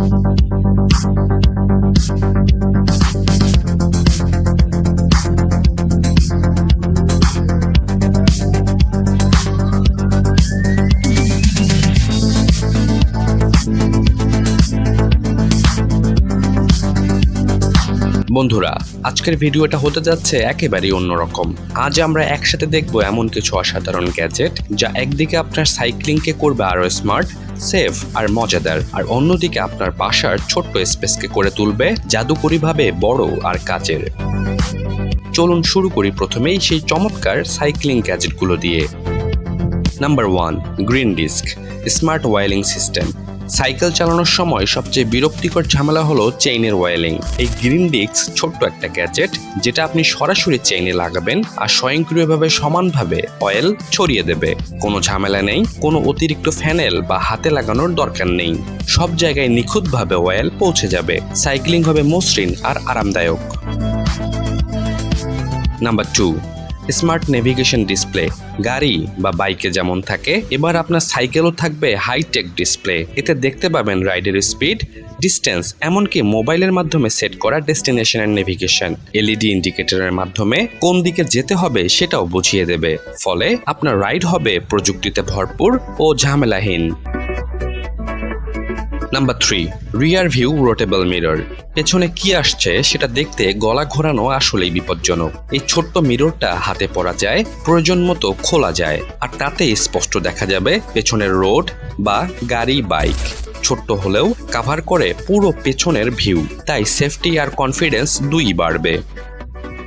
Thank you. বন্ধুরা, আজকের ভিডিওটা হতে যাচ্ছে একেবারেই অন্যরকম। আজ আমরা একসাথে দেখব এমন কিছু অসাধারণ গ্যাজেট যা একদিকে আপনার সাইক্লিংকে করবে আরও স্মার্ট, সেফ আর মজাদার, আর অন্যদিকে আপনার বাসার ছোট্ট স্পেসকে করে তুলবে জাদুকরীভাবে বড় আর কাজের চলুন শুরু করি প্রথমেই সেই চমৎকার সাইক্লিং গ্যাজেটগুলো দিয়ে। Number one, green disc, smart oiling system. Cycle চালানোর সময় সবচেয়ে বিরক্তিকর ঝামেলা হলো চেইনের ওয়াইলিং এই গ্রিন ডিস্ক ছোট্ট একটা গ্যাজেট, যেটা আপনি সরাসরি চেইনে লাগাবেন আর স্বয়ংক্রিয়ভাবে সমানভাবে অয়েল ছড়িয়ে দেবে। কোনো ঝামেলা নেই, কোনো অতিরিক্ত ফ্যানেল বা হাতে লাগানোর দরকার নেই। সব জায়গায় নিখুঁতভাবে অয়েল পৌঁছে যাবে। সাইক্লিং হবে মসৃণ আর আরামদায়ক। Number two smart navigation display, গাড়ি বা বাইকে যেমন থাকে, এবার আপনার সাইকেলও থাকবে হাইটেক ডিসপ্লে। এতে দেখতে পাবেন রাইডের স্পিড, ডিস্টেন্স, এমনকি মোবাইলের মাধ্যমে সেট করা ডেস্টিনেশনের নেভিগেশন। এলইডি ইন্ডিকেটরের মাধ্যমে কোন দিকে যেতে হবে সেটাও বুঝিয়ে দেবে। ফলে আপনার রাইড হবে প্রযুক্তিতে ভরপুর ও ঝামেলাহীন। Number three rear view rotatable mirror পেছনে কি আসছে সেটা দেখতে গলা ঘোরানো আসলেই বিপজ্জনক। এই ছোট্ট মিররটা হাতে পরা যায়, প্রয়োজন মতো খোলা যায়, আর তাতে স্পষ্ট দেখা যাবে পেছনের রোড বা গাড়ি বাইক। ছোট্ট হলেও কাভার করে পুরো পেছনের ভিউ তাই সেফটি আর কনফিডেন্স দুই বাড়বে।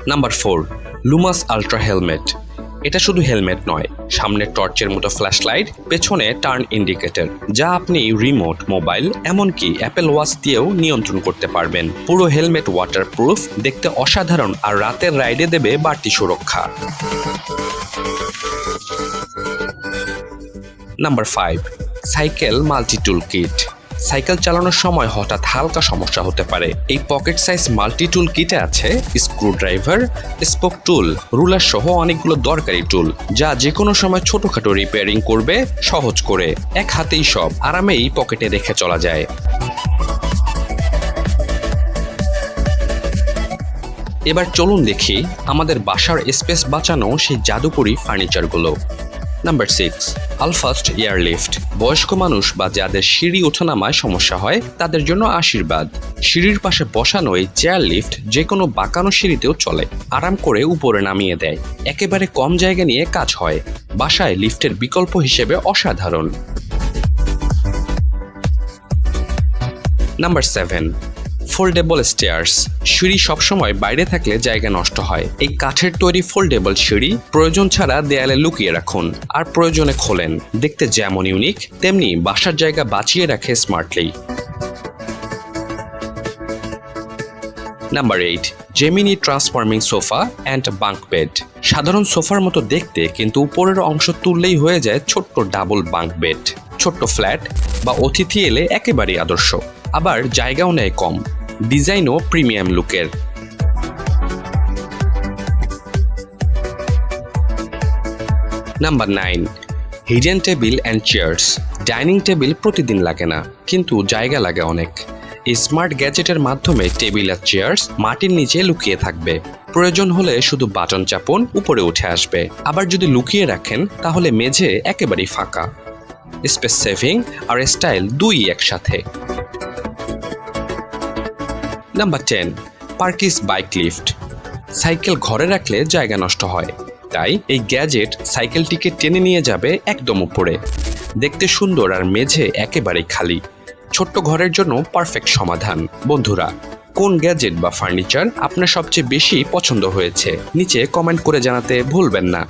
Number four Lumos ultra helmet এটা শুধু হেলমেট নয়, সামনে টর্চের মতো ফ্ল্যাশলাইট, পেছনে টার্ন ইন্ডিকেটর, যা আপনি রিমোট, মোবাইল, এমনকি অ্যাপেল ওয়াচ দিয়েও নিয়ন্ত্রণ করতে পারবেন। পুরো হেলমেট ওয়াটার প্রুফ দেখতে অসাধারণ আর রাতের রাইডে দেবে বাড়তি সুরক্ষা। Number five cycle multi tool kit. Cycle চালানোর সময় হঠাৎ হালকা সমস্যা হতে পারে। এই পকেট সাইজ মাল্টি টুল কিটে আছে screwdriver spoke tool, ruler সহ অনেকগুলো দরকারি টুল, যা যে কোনো সময় ছোটখাটো রিপেয়ারিং করবে সহজ করে, এক হাতেই সব, আরামেই পকেটে রেখে চলা যায়। এবার চলুন দেখি আমাদের বাসার স্পেস বাঁচানো সেই জাদুকরি ফার্নিচারগুলো। নাম্বার সিক্স আলফাস্ট এয়ারলিফট বয়স্ক মানুষ বা যাদের সিঁড়ি ওঠানামায় সমস্যা হয়, তাদের জন্য আশীর্বাদ। সিঁড়ির পাশে বসানো এই চেয়ার লিফট যে কোনো বাঁকানো সিঁড়িতেও চলে। আরাম করে উপরে নামিয়ে দেয়। একেবারে কম জায়গা নিয়ে কাজ হয়। বাসায় লিফটের বিকল্প হিসেবে অসাধারণ। Number seven foldable stairs. সিঁড়ি সবসময় বাইরে থাকলে জায়গা নষ্ট হয়। এই কাঠের তৈরি ফোল্ডেবল সিঁড়ি প্রয়োজন ছাড়া দেয়ালে লুকিয়ে রাখুন আর প্রয়োজনে খোলেন। দেখতে যেমন ইউনিক, তেমনি বাসার জায়গা বাঁচিয়ে রাখে smartly. Number eight Gemini transforming sofa and bunk bed সাধারণ সোফার মতো দেখতে কিন্তু উপরের অংশ তুললেই হয়ে যায় ছোট্ট ডাবল বাঙ্ক বেড ছোট্ট ফ্ল্যাট বা অতিথি এলে একেবারেই আদর্শ। আবার জায়গাও নেয় কম। ডিজাইনও প্রিমিয়াম লুকের। Number nine hidden table and chairs dining table প্রতিদিন লাগে না, কিন্তু জায়গা লাগে অনেক। স্মার্ট গ্যাজেটের মাধ্যমে টেবিল আর চেয়ার্স মাটির নিচে লুকিয়ে থাকবে। প্রয়োজন হলে শুধু বাটন চাপুন, উপরে উঠে আসবে। আবার যদি লুকিয়ে রাখেন, তাহলে মেঝে একেবারেই ফাঁকা। স্পেস সেভিং আর স্টাইল দুই একসাথে। Number ten Parkis bike lift cycle ঘরে রাখলে জায়গা নষ্ট হয়, তাই এই গ্যাজেট সাইকেলটিকে টেনে নিয়ে যাবে একদম উপরে। দেখতে সুন্দর আর মেঝে একেবারেই খালি। ছোট্ট ঘরের জন্য পারফেক্ট সমাধান। বন্ধুরা, কোন গ্যাজেট বা ফার্নিচার আপনার সবচেয়ে বেশি পছন্দ হয়েছে? নিচে কমেন্ট করে জানাতে ভুলবেন না।